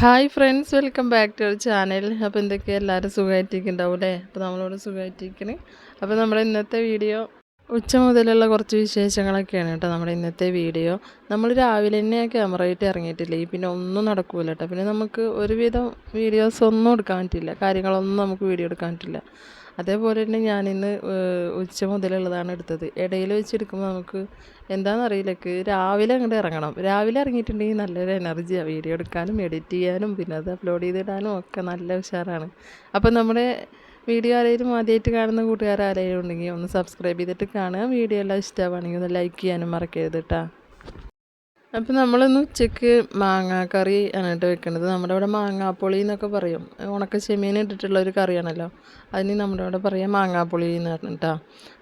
Hi friends welcome back to our channel അപ്പോൾ എന്തൊക്കെ എല്ലാവരും സുഖമായിട്ടിരിക്കുന്നുണ്ടാവും അല്ലേ? അപ്പോൾ നമ്മളോട് സുഖമായിട്ടിരിക്കണ് അപ്പോൾ നമ്മുടെ ഇന്നത്തെ വീഡിയോ ഉച്ച മുതലുള്ള കുറച്ച് വിശേഷങ്ങളൊക്കെയാണ് കേട്ടോ നമ്മുടെ ഇന്നത്തെ വീഡിയോ. നമ്മൾ രാവിലെ തന്നെ ക്യാമറ ആയിട്ട് ഇറങ്ങിയിട്ടില്ലേ? പിന്നെ ഒന്നും നടക്കൂല കേട്ടോ. പിന്നെ നമുക്ക് ഒരുവിധം വീഡിയോസ് ഒന്നും എടുക്കാൻ പറ്റില്ല. കാര്യങ്ങളൊന്നും നമുക്ക് വീഡിയോ എടുക്കാൻ പറ്റില്ല. അതേപോലെ തന്നെ ഞാൻ ഇന്ന് ഉച്ച മുതലുള്ളതാണ് എടുത്തത്. ഇടയിൽ വെച്ചെടുക്കുമ്പോൾ നമുക്ക് എന്താണെന്നറിയില്ല എനിക്ക് രാവിലെ അങ്ങോട്ട് ഇറങ്ങണം. രാവിലെ ഇറങ്ങിയിട്ടുണ്ടെങ്കിൽ നല്ലൊരു എനർജിയാണ് വീഡിയോ എടുക്കാനും എഡിറ്റ് ചെയ്യാനും പിന്നെ അത് അപ്ലോഡ് ചെയ്തിടാനും ഒക്കെ നല്ല ഉഷാറാണ്. അപ്പം നമ്മുടെ വീഡിയോ ആരെങ്കിലും ആദ്യമായിട്ട് കാണുന്ന കൂട്ടുകാർ ആരെങ്കിലും ഉണ്ടെങ്കിൽ ഒന്ന് സബ്സ്ക്രൈബ് ചെയ്തിട്ട് കാണുക. വീഡിയോ എല്ലാം ഇഷ്ടമാണെങ്കിൽ ഒന്ന് ലൈക്ക് ചെയ്യാനും മറക്കരുത് കേട്ടോ അപ്പം നമ്മളിന്ന് ഉച്ചയ്ക്ക് മാങ്ങാക്കറി ആണ് കേട്ടോ വെക്കണത്. നമ്മുടെ ഇവിടെ മാങ്ങാപ്പൊളി എന്നൊക്കെ പറയും. ഉണക്ക ചെമ്മീൻ ഇട്ടിട്ടുള്ള ഒരു കറിയാണല്ലോ. അതിന് നമ്മുടെ ഇവിടെ പറയാം മാങ്ങാപ്പൊളി എന്ന് പറഞ്ഞിട്ടാ.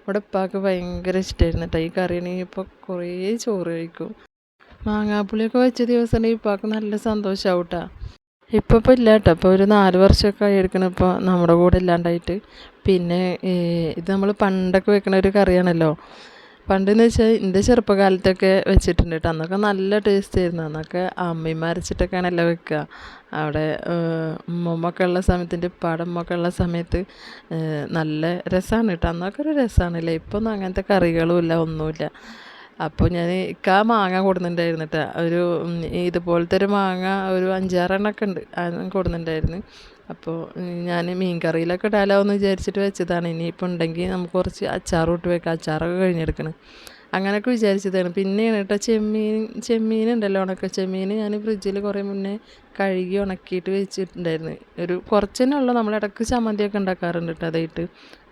ഇവിടെ ഉപ്പാക്ക് ഭയങ്കര ഇഷ്ടമായിരുന്നു കേട്ടോ ഈ കറിയാണെങ്കിൽ ഇപ്പോൾ കുറേ ചോറ് കഴിക്കും. മാങ്ങാപ്പുളിയൊക്കെ വെച്ച ദിവസം ഇപ്പാക്ക് നല്ല സന്തോഷമാവും കേട്ടോ ഇപ്പോൾ ഇപ്പോൾ ഇല്ല കേട്ടോ ഇപ്പോൾ ഒരു നാല് വർഷമൊക്കെ ആയി എടുക്കണം ഇപ്പോൾ നമ്മുടെ കൂടെ ഇല്ലാണ്ടായിട്ട്. പിന്നെ ഇത് നമ്മൾ പണ്ടൊക്കെ വെക്കണ ഒരു കറിയാണല്ലോ. പണ്ടെന്ന് വെച്ചാൽ എന്റെ ചെറുപ്പകാലത്തൊക്കെ വെച്ചിട്ടുണ്ട് കേട്ടോ അന്നൊക്കെ നല്ല ടേസ്റ്റ് ആയിരുന്നു. അന്നൊക്കെ അമ്മയും അരച്ചിട്ടൊക്കെയാണല്ലോ വെക്കുക അവിടെ ഉമ്മമ്മൊക്കെ ഉള്ള സമയത്ത് എന്റെ ഉള്ള സമയത്ത് നല്ല രസമാണ് കേട്ടോ. അന്നൊക്കെ ഒരു രസമാണല്ലേ ഇപ്പോൾ ഒന്നും അങ്ങനത്തെ കറികളും ഇല്ല ഒന്നുമില്ല. അപ്പോൾ ഞാൻ ഇക്കാ മാങ്ങ കൊടുന്നുണ്ടായിരുന്നു കേട്ടോ. ഒരു ഇതുപോലത്തെ ഒരു മാങ്ങ ഒരു അഞ്ചാറെണ്ണമൊക്കെ ഉണ്ട്. അത് കൊടുക്കുന്നുണ്ടായിരുന്നു അപ്പോൾ ഞാൻ മീൻ കറിയിലൊക്കെ ഇടാലോ എന്ന് വിചാരിച്ചിട്ട് വെച്ചതാണ്. ഇനിയിപ്പോൾ ഉണ്ടെങ്കിൽ നമുക്ക് കുറച്ച് അച്ചാർ ഇട്ട് വെക്കാം. അച്ചാറൊക്കെ കഴിഞ്ഞെടുക്കണം. അങ്ങനെയൊക്കെ വിചാരിച്ചതാണ്. പിന്നെയാണ് കേട്ടോ ചെമ്മീൻ ചെമ്മീൻ ഉണ്ടല്ലോ ഉണക്ക ചെമ്മീൻ ഞാൻ ഫ്രിഡ്ജിൽ കുറേ മുന്നേ കഴുകി ഉണക്കിയിട്ട് വെച്ചിട്ടുണ്ടായിരുന്നു. ഒരു കുറച്ച് തന്നെ ഉള്ളൂ. നമ്മൾ ഇടയ്ക്ക് ചമ്മന്തിയൊക്കെ ഉണ്ടാക്കാറുണ്ട് കേട്ടോ അതായിട്ട്.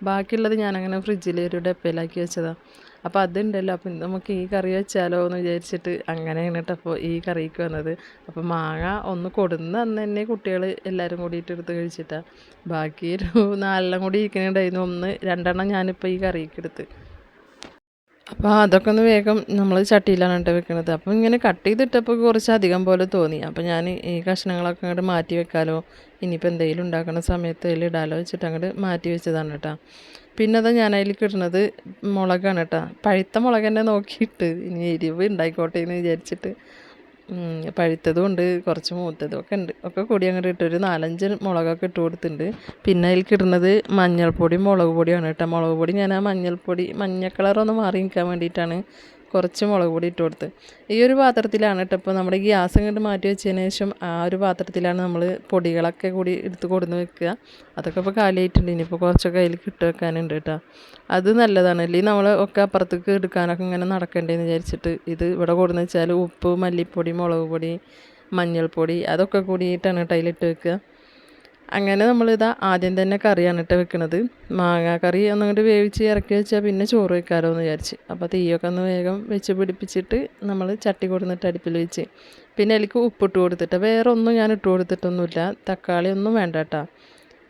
ബാക്കിയുള്ളത് ഞാനങ്ങനെ ഫ്രിഡ്ജിൽ ഒരു ഡപ്പയിലാക്കി വെച്ചതാണ് അപ്പോൾ അതുണ്ടല്ലോ. അപ്പം നമുക്ക് ഈ കറി വെച്ചാലോ എന്ന് വിചാരിച്ചിട്ട് അങ്ങനെയാണ് കേട്ടോ അപ്പോൾ ഈ കറിക്ക് വന്നത്. അപ്പോൾ മാങ്ങ ഒന്ന് കൊടുന്ന് അന്ന് തന്നെ കുട്ടികൾ എല്ലാവരും കൂടിയിട്ട് എടുത്ത് കഴിച്ചിട്ടാണ് ബാക്കി ഒരു നാലെണ്ണം കൂടി ഇരിക്കുന്നുണ്ടായിരുന്നു ഒന്ന് രണ്ടെണ്ണം ഞാനിപ്പോൾ ഈ കറിക്ക് എടുത്ത്. അപ്പോൾ അതൊക്കെ ഒന്ന് വേഗം നമ്മൾ ചട്ടിയിലാണ് കേട്ടോ വെക്കുന്നത് അപ്പം ഇങ്ങനെ കട്ട് ചെയ്തിട്ടപ്പോൾ കുറച്ച് അധികം പോലെ തോന്നി. അപ്പോൾ ഞാൻ ഈ കഷ്ണങ്ങളൊക്കെ അങ്ങോട്ട് മാറ്റി വെക്കാലോ. ഇനിയിപ്പോൾ എന്തെങ്കിലും ഉണ്ടാക്കുന്ന സമയത്ത് അതിൽ ഇടാലോ വെച്ചിട്ട് അങ്ങോട്ട് മാറ്റി വെച്ചതാണ് കേട്ടോ പിന്നെ അതാ ഞാൻ അതിൽ കിട്ടുന്നത് മുളകാണ് കേട്ടോ. പഴുത്ത മുളക് തന്നെ നോക്കിയിട്ട് ഇനി എരിവ് ഉണ്ടായിക്കോട്ടെ എന്ന് വിചാരിച്ചിട്ട്. പഴുത്തതും ഉണ്ട് കുറച്ച് മൂത്തതും ഒക്കെ ഉണ്ട്. ഒക്കെ കൂടി അങ്ങോട്ട് ഇട്ട് ഒരു നാലഞ്ച് മുളകൊക്കെ ഇട്ട് കൊടുത്തിട്ടുണ്ട്. പിന്നെ അതിൽ കിട്ടുന്നത് മഞ്ഞൾപ്പൊടി മുളക് പൊടിയാണ് കേട്ടോ. മുളക് പൊടി ഞാൻ ആ മഞ്ഞൾപ്പൊടി മഞ്ഞ കളറൊന്ന് മാറി നിൽക്കാൻ വേണ്ടിയിട്ടാണ് കുറച്ച് മുളക് പൊടി ഇട്ട് കൊടുത്ത്. ഈ ഒരു പാത്രത്തിലാണ് കേട്ടോ ഇപ്പോൾ നമ്മുടെ ഗ്യാസ് ഇങ്ങോട്ട് മാറ്റി വെച്ചതിന് ശേഷം ആ ഒരു പാത്രത്തിലാണ് നമ്മൾ പൊടികളൊക്കെ കൂടി എടുത്ത് കൊടുന്ന് വെക്കുക. അതൊക്കെ ഇപ്പോൾ കാലിയായിട്ടുണ്ട്. ഇനിയിപ്പോൾ കുറച്ചൊക്കെ അതിൽ കിട്ടു വെക്കാനുണ്ട് കേട്ടോ. അത് നല്ലതാണ്. അല്ലെങ്കിൽ നമ്മൾ ഒക്കെ അപ്പുറത്തേക്ക് എടുക്കാനൊക്കെ ഇങ്ങനെ നടക്കണ്ടേന്ന് വിചാരിച്ചിട്ട് ഇത് ഇവിടെ കൊടുന്ന് വെച്ചാൽ ഉപ്പ് മല്ലിപ്പൊടി മുളക് പൊടി മഞ്ഞൾപ്പൊടി അതൊക്കെ കൂടിയിട്ടാണ് കേട്ടോ അതിലിട്ട് വെക്കുക. അങ്ങനെ നമ്മളിതാ ആദ്യം തന്നെ കറിയാണ് ഇട്ട് വെക്കണത്. മാങ്ങ കറി ഒന്നുകൊണ്ട് വേവിച്ച് ഇറക്കി വെച്ചാൽ പിന്നെ ചോറ് വെക്കാമല്ലോ എന്ന് വിചാരിച്ച്. അപ്പോൾ തീയൊക്കെ ഒന്ന് വേഗം വെച്ച് പിടിപ്പിച്ചിട്ട് നമ്മൾ ചട്ടി കൊടുന്നിട്ട് അടുപ്പിൽ വെച്ച്. പിന്നെ അതിലേക്ക് ഉപ്പിട്ട് കൊടുത്തിട്ട് വേറെ ഒന്നും ഞാൻ ഇട്ട് കൊടുത്തിട്ടൊന്നുമില്ല. തക്കാളി ഒന്നും വേണ്ട കേട്ടോ.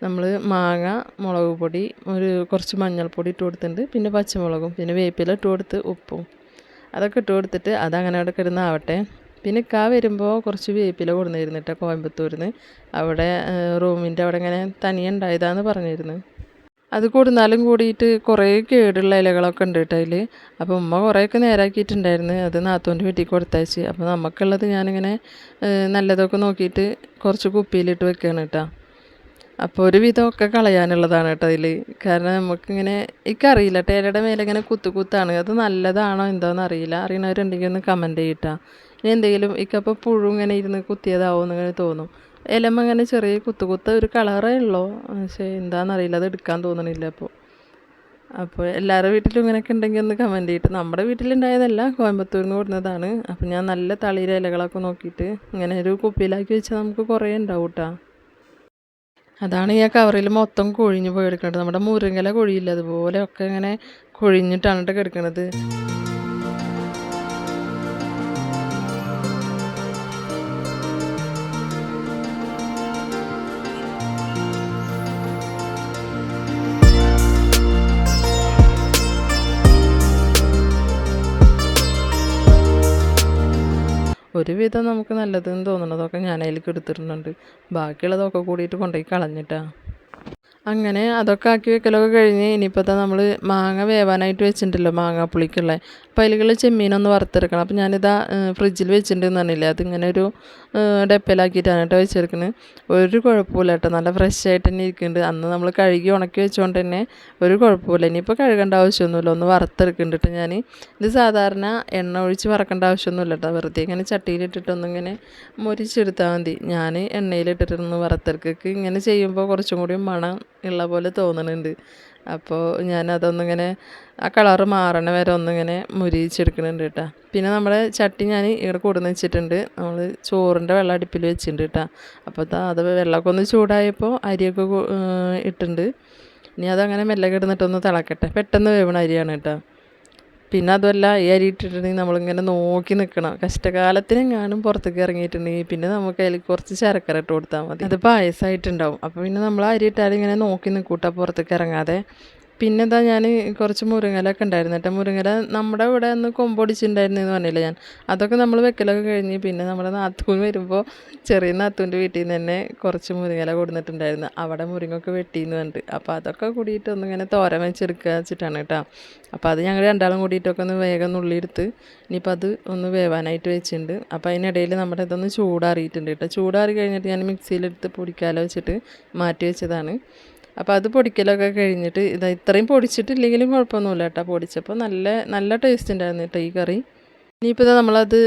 നമ്മൾ മാങ്ങ മുളക് പൊടി ഒരു കുറച്ച് മഞ്ഞൾപ്പൊടി ഇട്ട് കൊടുത്തിട്ടുണ്ട്. പിന്നെ പച്ചമുളകും പിന്നെ വേപ്പില ഇട്ട് കൊടുത്ത് ഉപ്പും. അതൊക്കെ ഇട്ട് കൊടുത്തിട്ട് അതങ്ങനെ അവിടെ കിടന്നാവട്ടെ. പിന്നെ കാ വരുമ്പോൾ കുറച്ച് വേപ്പില കൊടുന്നിരുന്നു കേട്ടോ കോയമ്പത്തൂരിൽ നിന്ന് അവിടെ റൂമിന്റെ അവിടെ ഇങ്ങനെ തനിയെ ഉണ്ടായതാന്ന് പറഞ്ഞിരുന്നു. അത് കൊടുന്നാലും കൂടിയിട്ട് കുറേ കേടുള്ള ഇലകളൊക്കെ ഉണ്ട് കേട്ടോ അതിൽ അപ്പോൾ ഉമ്മ കുറേയൊക്കെ നേരാക്കിയിട്ടുണ്ടായിരുന്നു. അത് നാത്തോന്റെ വീട്ടിൽ കൊടുത്തയച്ച്. അപ്പോൾ നമുക്കുള്ളത് ഞാനിങ്ങനെ നല്ലതൊക്കെ നോക്കിയിട്ട് കുറച്ച് കുപ്പിയിലിട്ട് വെക്കുകയാണ് കേട്ടോ അപ്പോൾ ഒരു വിധമൊക്കെ കളയാനുള്ളതാണ് കേട്ടോ അതിൽ കാരണം നമുക്കിങ്ങനെ എനിക്കറിയില്ല ടേലയുടെ മേലെ ഇങ്ങനെ കുത്തു കുത്താണ്. അത് നല്ലതാണോ എന്താണെന്ന് അറിയില്ല അറിയണവരുണ്ടെങ്കിൽ ഒന്ന് കമന്റ് ചെയ്യട്ടാ ഇനി എന്തെങ്കിലും ഇക്കപ്പോൾ പുഴു ഇങ്ങനെ ഇരുന്ന് കുത്തിയതാവും എന്നിങ്ങനെ തോന്നും. ഇലമ ഇങ്ങനെ ചെറിയ കുത്തു കുത്ത ഒരു കളറേ ഉള്ളൂ? പക്ഷേ എന്താണെന്നറിയില്ല അത് എടുക്കാൻ തോന്നണില്ല അപ്പോൾ അപ്പോൾ എല്ലാവരുടെ വീട്ടിലും ഇങ്ങനെയൊക്കെ ഉണ്ടെങ്കിൽ ഒന്ന് കമന്റ് ചെയ്തിട്ട് നമ്മുടെ വീട്ടിലുണ്ടായതല്ല കോയമ്പത്തൂരിൽ നിന്ന് കൊടുക്കുന്നതാണ് അപ്പോൾ ഞാൻ നല്ല തളിര ഇലകളൊക്കെ നോക്കിയിട്ട് ഇങ്ങനെ ഒരു കുപ്പിയിലാക്കി വെച്ചാൽ നമുക്ക് കുറേ ഉണ്ടാവും കേട്ടോ അതാണ് ഈ കവറിൽ മൊത്തം കൊഴിഞ്ഞു പോയി എടുക്കുന്നത് നമ്മുടെ മുരിങ്ങല കൊഴിയില്ല അതുപോലെ ഒക്കെ ഇങ്ങനെ കൊഴിഞ്ഞിട്ടാണ് കേട്ടോ കിടക്കുന്നത് ഒരുവിധം നമുക്ക് നല്ലതെന്ന് തോന്നുന്നതൊക്കെ ഞാൻ അതിലേക്ക് എടുത്തിട്ടുണ്ട് ബാക്കിയുള്ളതൊക്കെ കൂടിയിട്ട് കൊണ്ടുപോയി കളഞ്ഞിട്ടാ. അങ്ങനെ അതൊക്കെ ആക്കി വെക്കലൊക്കെ കഴിഞ്ഞ് ഇനിയിപ്പോൾ നമ്മൾ മാങ്ങ വേവാനായിട്ട് വെച്ചിട്ടുണ്ടല്ലോ മാങ്ങ പുളിക്കുള്ള അപ്പോൾ അതിലുള്ള ചെമ്മീനൊന്ന് വറുത്തെടുക്കണം. അപ്പോൾ ഞാനിതാ ഫ്രിഡ്ജിൽ വെച്ചിട്ടുണ്ടെന്ന് പറഞ്ഞില്ലേ? അതിങ്ങനെ ഒരു ഡപ്പയിലാക്കിയിട്ടാണ് കേട്ടോ വെച്ചെടുക്കുന്നത് ഒരു കുഴപ്പമില്ല കേട്ടോ. നല്ല ഫ്രഷ് ആയിട്ട് തന്നെ ഇരിക്കുന്നുണ്ട്. അന്ന് നമ്മൾ കഴുകി ഉണക്കി വെച്ചുകൊണ്ട് തന്നെ ഒരു കുഴപ്പമില്ല ഇനിയിപ്പോൾ കഴുകേണ്ട ആവശ്യമൊന്നുമില്ല. ഒന്ന് വറുത്തെടുക്കുന്നുണ്ട് കേട്ടോ ഞാൻ ഇത് സാധാരണ എണ്ണ ഒഴിച്ച് വറക്കേണ്ട ആവശ്യമൊന്നുമില്ല കേട്ടോ. വെറുതെ ഇങ്ങനെ ചട്ടിയിലിട്ടിട്ടൊന്നിങ്ങനെ മുരിച്ചെടുത്താൽ മതി. ഞാൻ എണ്ണയിലിട്ടിട്ടൊന്ന് വറുത്തെടുക്കുക ഇങ്ങനെ ചെയ്യുമ്പോൾ കുറച്ചും കൂടി മണം ഉള്ള പോലെ തോന്നുന്നുണ്ട് അപ്പോൾ ഞാനതൊന്നിങ്ങനെ ആ കളറ് മാറണ വരെ ഒന്നിങ്ങനെ മുരിച്ചെടുക്കുന്നുണ്ട് കേട്ടോ പിന്നെ നമ്മുടെ ചട്ടി ഞാൻ ഇവിടെ കൊടുന്ന് വെച്ചിട്ടുണ്ട്. നമ്മൾ ചോറിന്റെ വെള്ളം അടുപ്പിൽ വെച്ചിട്ടുണ്ട് കേട്ടോ അപ്പോൾ അത് വെള്ളമൊക്കെ ഒന്ന് ചൂടായപ്പോൾ അരിയൊക്കെ ഇട്ടിട്ടുണ്ട് ഇനി അതങ്ങനെ മെല്ലെ കിടന്നിട്ടൊന്ന് തിളക്കട്ടെ. പെട്ടെന്ന് വേവണ അരിയാണ് കേട്ടോ പിന്നെ അതുമല്ല ഈ അരി ഇട്ടിട്ടുണ്ടെങ്കിൽ നമ്മളിങ്ങനെ നോക്കി നിൽക്കണം കഷ്ടകാലത്തിനെങ്ങാനും പുറത്തേക്ക് ഇറങ്ങിയിട്ടുണ്ടെങ്കിൽ പിന്നെ നമുക്ക് അതിൽ കുറച്ച് ശർക്കര ഇട്ട് കൊടുത്താൽ മതി. അത് പായസമായിട്ടുണ്ടാവും. അപ്പോൾ പിന്നെ നമ്മൾ അരി ഇട്ടാൽ ഇങ്ങനെ നോക്കി നിൽക്കൂട്ടാ പുറത്തേക്ക് ഇറങ്ങാതെ. പിന്നെ ഞാൻ കുറച്ച് മുരിങ്ങലൊക്കെ ഉണ്ടായിരുന്നു കേട്ടോ. മുരിങ്ങല നമ്മുടെ ഇവിടെ ഒന്ന് കൊമ്പൊടിച്ചിട്ടുണ്ടായിരുന്നു എന്ന് പറഞ്ഞില്ല ഞാൻ. അതൊക്കെ നമ്മൾ വെക്കലൊക്കെ കഴിഞ്ഞ് പിന്നെ നമ്മുടെ നാത്തൂൻ വരുമ്പോൾ ചെറിയ നാത്തൂന്റെ വീട്ടിൽ നിന്ന് തന്നെ കുറച്ച് മുരിങ്ങല കൊടുത്തിട്ടുണ്ടായിരുന്നു അവിടെ മുരിങ്ങൊക്കെ വെട്ടിയെന്ന് പറഞ്ഞിട്ട്. അപ്പോൾ അതൊക്കെ കൂടിയിട്ട് ഒന്നിങ്ങനെ തോരൻ വെച്ചെടുക്കുക വെച്ചിട്ടാണ് കേട്ടോ. അപ്പോൾ അത് ഞങ്ങൾ രണ്ടാളും കൂടിയിട്ടൊക്കെ ഒന്ന് വേഗം നുള്ളിയെടുത്ത് ഇനിയിപ്പോൾ അത് ഒന്ന് വേവാനായിട്ട് വെച്ചിട്ടുണ്ട്. അപ്പോൾ അതിനിടയിൽ നമ്മുടെ ഇതൊന്ന് ചൂടാറിയിട്ടുണ്ട് കേട്ടോ. ചൂടാറി കഴിഞ്ഞിട്ട് ഞാൻ മിക്സിയിലെടുത്ത് പൊടിക്കാലോ വെച്ചിട്ട് മാറ്റി വെച്ചതാണ്. അപ്പോൾ അത് പൊടിക്കലൊക്കെ കഴിഞ്ഞിട്ട് ഇത് ഇത്രയും പൊടിച്ചിട്ടില്ലെങ്കിലും കുഴപ്പമൊന്നുമില്ല കേട്ടോ. പൊടിച്ചപ്പോൾ നല്ല നല്ല ടേസ്റ്റ് ഉണ്ടായിരുന്നു കേട്ടോ ഈ കറി. ഇനിയിപ്പോൾ ഇതാ നമ്മളത്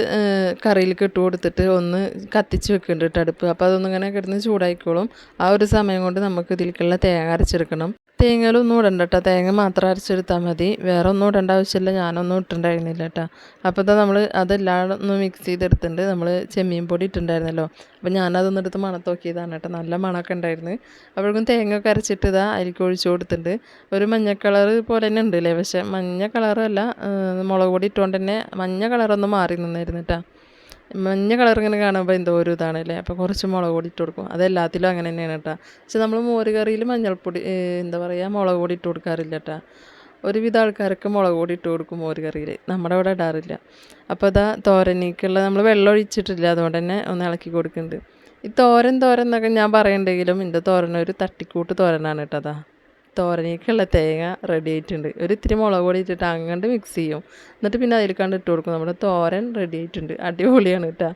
കറിയിലേക്ക് ഇട്ട് കൊടുത്തിട്ട് ഒന്ന് കത്തിച്ച് വെക്കുന്നുണ്ട് കേട്ടോ അടുപ്പ്. അപ്പോൾ അതൊന്നിങ്ങനെ കിടന്ന് ചൂടായിക്കോളും. ആ ഒരു സമയം കൊണ്ട് നമുക്ക് ഇതിലേക്കുള്ള തേങ്ങ അരച്ചെടുക്കണം. തേങ്ങയിലൊന്നും ഇടണ്ട കേട്ടോ. തേങ്ങ മാത്രം അരച്ചെടുത്താൽ മതി. വേറെ ഒന്നും ഇടേണ്ട ആവശ്യമില്ല. ഞാനൊന്നും ഇട്ടുണ്ടായിരുന്നില്ല കേട്ടോ. അപ്പോൾ ഇതാ നമ്മൾ അതെല്ലാം ഒന്ന് മിക്സ് ചെയ്തെടുത്തിട്ടുണ്ട്. നമ്മൾ ചെമ്മീൻ പൊടി ഇട്ടുണ്ടായിരുന്നല്ലോ അപ്പോൾ ഞാനതൊന്നും എടുത്ത് മണത്ത് കേട്ടോ. നല്ല മണമൊക്കെ ഉണ്ടായിരുന്നു. അപ്പോഴേക്കും തേങ്ങ ഒക്കെ അരച്ചിട്ട് ഇതാ അരിക്ക് ഒഴിച്ചു കൊടുത്തിട്ടുണ്ട്. ഒരു മഞ്ഞ കളർ പോലെ തന്നെ ഉണ്ട് അല്ലേ? പക്ഷേ മഞ്ഞ കളറല്ല മുളക് പൊടി ഇട്ടുകൊണ്ട് തന്നെ മഞ്ഞ കളറൊന്നും മാറി നിന്നായിരുന്നു കേട്ടോ. മഞ്ഞ കളർ ഇങ്ങനെ കാണുമ്പോൾ എന്തോ ഒരു ഇതാണ് അല്ലേ? അപ്പോൾ കുറച്ച് മുളക് പൊടി ഇട്ട് കൊടുക്കും. അതെല്ലാത്തിലും അങ്ങനെ തന്നെയാണ് കേട്ടോ. പക്ഷെ നമ്മൾ മോര് കറിയിൽ മഞ്ഞൾപ്പൊടി എന്താ പറയുക മുളക് പൊടി ഇട്ട് കൊടുക്കാറില്ല കേട്ടോ. ഒരുവിധ ആൾക്കാർക്ക് മുളക് പൊടി ഇട്ട് കൊടുക്കും മോര് കറിയിൽ നമ്മുടെ അവിടെ ഇടാറില്ല. അപ്പോൾ അതാ തോരനേക്കുള്ള നമ്മൾ വെള്ളം ഒഴിച്ചിട്ടില്ല അതുകൊണ്ട് തന്നെ ഒന്ന് ഇളക്കി കൊടുക്കുന്നുണ്ട്. ഈ തോരൻ തോരൻ എന്നൊക്കെ ഞാൻ പറയണ്ടെങ്കിലും എന്റെ തോരൻ ഒരു തട്ടിക്കൂട്ട് തോരനാണ് കേട്ടോ അതാ. തോരനേക്കുള്ള തേങ്ങ റെഡി ആയിട്ടുണ്ട്. ഒരു ഇത്തിരി മുളക് പൊടി ഇട്ടിട്ട് അങ്ങോട്ട് മിക്സ് ചെയ്യും. എന്നിട്ട് പിന്നെ അതിൽ കണ്ട് ഇട്ട് കൊടുക്കും. നമ്മുടെ തോരൻ റെഡി ആയിട്ടുണ്ട്. അടിപൊളിയാണ് കേട്ടോ.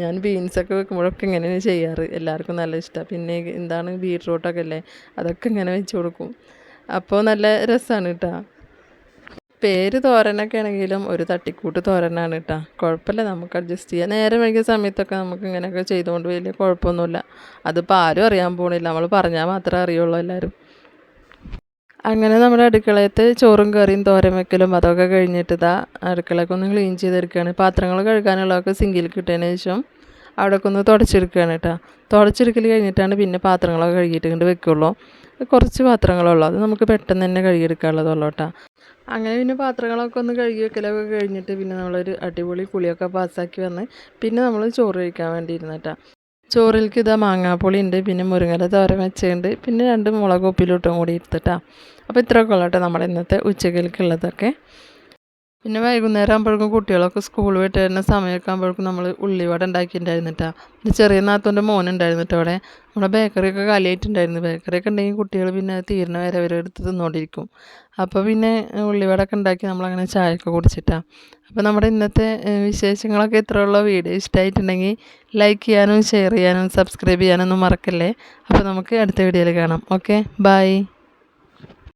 ഞാൻ ബീൻസൊക്കെ വെക്കുമ്പോഴൊക്കെ ഇങ്ങനെയാണ് ചെയ്യാറ്. എല്ലാവർക്കും നല്ല ഇഷ്ടമാണ് പിന്നെ എന്താണ് ബീട്രൂട്ടൊക്കെ അല്ലേ അതൊക്കെ ഇങ്ങനെ വെച്ച് കൊടുക്കും. അപ്പോൾ നല്ല രസമാണ് കേട്ടോ. പേര് തോരനൊക്കെ ആണെങ്കിലും ഒരു തട്ടിക്കൂട്ട് തോരനാണ് കേട്ടോ. കുഴപ്പമില്ല നമുക്ക് അഡ്ജസ്റ്റ് ചെയ്യാം. നേരെ വൈകിയ സമയത്തൊക്കെ നമുക്ക് ഇങ്ങനെയൊക്കെ ചെയ്തുകൊണ്ട് വലിയ കുഴപ്പമൊന്നുമില്ല. അതിപ്പോൾ ആരും അറിയാൻ പോകണില്ല നമ്മൾ പറഞ്ഞാൽ മാത്രമേ അറിയുള്ളൂ എല്ലാവരും. അങ്ങനെ നമ്മുടെ അടുക്കളയത്ത് ചോറും കറിയും തോരൻ വെക്കലും അതൊക്കെ കഴിഞ്ഞിട്ട് ഇതാ അടുക്കളയൊക്കെ ഒന്ന് ക്ലീൻ ചെയ്തെടുക്കുകയാണ്. പാത്രങ്ങൾ കഴുകാനുള്ളതൊക്കെ സിങ്കിൽ കിട്ടിയതിന് ശേഷം അവിടെയൊക്കെ ഒന്ന് തുടച്ചെടുക്കുകയാണ് കേട്ടോ. തുടച്ചെടുക്കൽ കഴിഞ്ഞിട്ടാണ് പിന്നെ പാത്രങ്ങളൊക്കെ കഴുകിയിട്ട് കൊണ്ട് വെക്കുള്ളൂ. കുറച്ച് പാത്രങ്ങളുള്ളൂ അത് നമുക്ക് പെട്ടെന്ന് തന്നെ കഴുകിയെടുക്കാനുള്ളതുള്ളൂ കേട്ടോ. അങ്ങനെ പിന്നെ പാത്രങ്ങളൊക്കെ ഒന്ന് കഴുകി വെക്കലൊക്കെ കഴിഞ്ഞിട്ട് പിന്നെ നമ്മളൊരു അടിപൊളി കുളിയൊക്കെ പാസ്സാക്കി വന്ന് പിന്നെ നമ്മൾ ചോറ് കഴിക്കാൻ വേണ്ടി ഇരുന്നിട്ടാ ചോറിലേക്ക് ഇതാ മാങ്ങാപ്പൊളി ഉണ്ട് പിന്നെ മുരിങ്ങല തോരൻ വെച്ചുണ്ട് പിന്നെ രണ്ട് മുളക് ഉപ്പിലിട്ടും കൂടി എടുത്തിട്ടാ. അപ്പോൾ ഇത്രയൊക്കെ ഉള്ളൂ കേട്ടോ നമ്മുടെ ഇന്നത്തെ ഉച്ചക്കലേക്കുള്ളതൊക്കെ പിന്നെ വൈകുന്നേരം ആകുമ്പോഴേക്കും കുട്ടികളൊക്കെ സ്കൂൾ വിട്ട് വരുന്ന സമയമൊക്കെ ആകുമ്പോഴേക്കും നമ്മൾ ഉള്ളിവട ഉണ്ടാക്കിയിട്ടുണ്ടായിരുന്നിട്ടാ പിന്നെ ചെറിയ നാത്തോന്റെ മോനുണ്ടായിരുന്നിട്ട് അവിടെ. നമ്മുടെ ബേക്കറിയൊക്കെ കാലിയായിട്ടുണ്ടായിരുന്നു. ബേക്കറിയൊക്കെ ഉണ്ടെങ്കിൽ കുട്ടികൾ പിന്നെ തീരണ വരെ വരെ എടുത്ത് തിന്നുകൊണ്ടിരിക്കും അപ്പോൾ പിന്നെ ഉള്ളിവടൊക്കെ ഉണ്ടാക്കി നമ്മളങ്ങനെ ചായയൊക്കെ കുടിച്ചിട്ടാണ് അപ്പോൾ നമ്മുടെ ഇന്നത്തെ വിശേഷങ്ങളൊക്കെ ഇത്രയുള്ള. വീഡിയോ ഇഷ്ടമായിട്ടുണ്ടെങ്കിൽ ലൈക്ക് ചെയ്യാനും ഷെയർ ചെയ്യാനും സബ്സ്ക്രൈബ് ചെയ്യാനൊന്നും മറക്കല്ലേ? അപ്പോൾ നമുക്ക് അടുത്ത വീഡിയോയിൽ കാണാം. Okay bye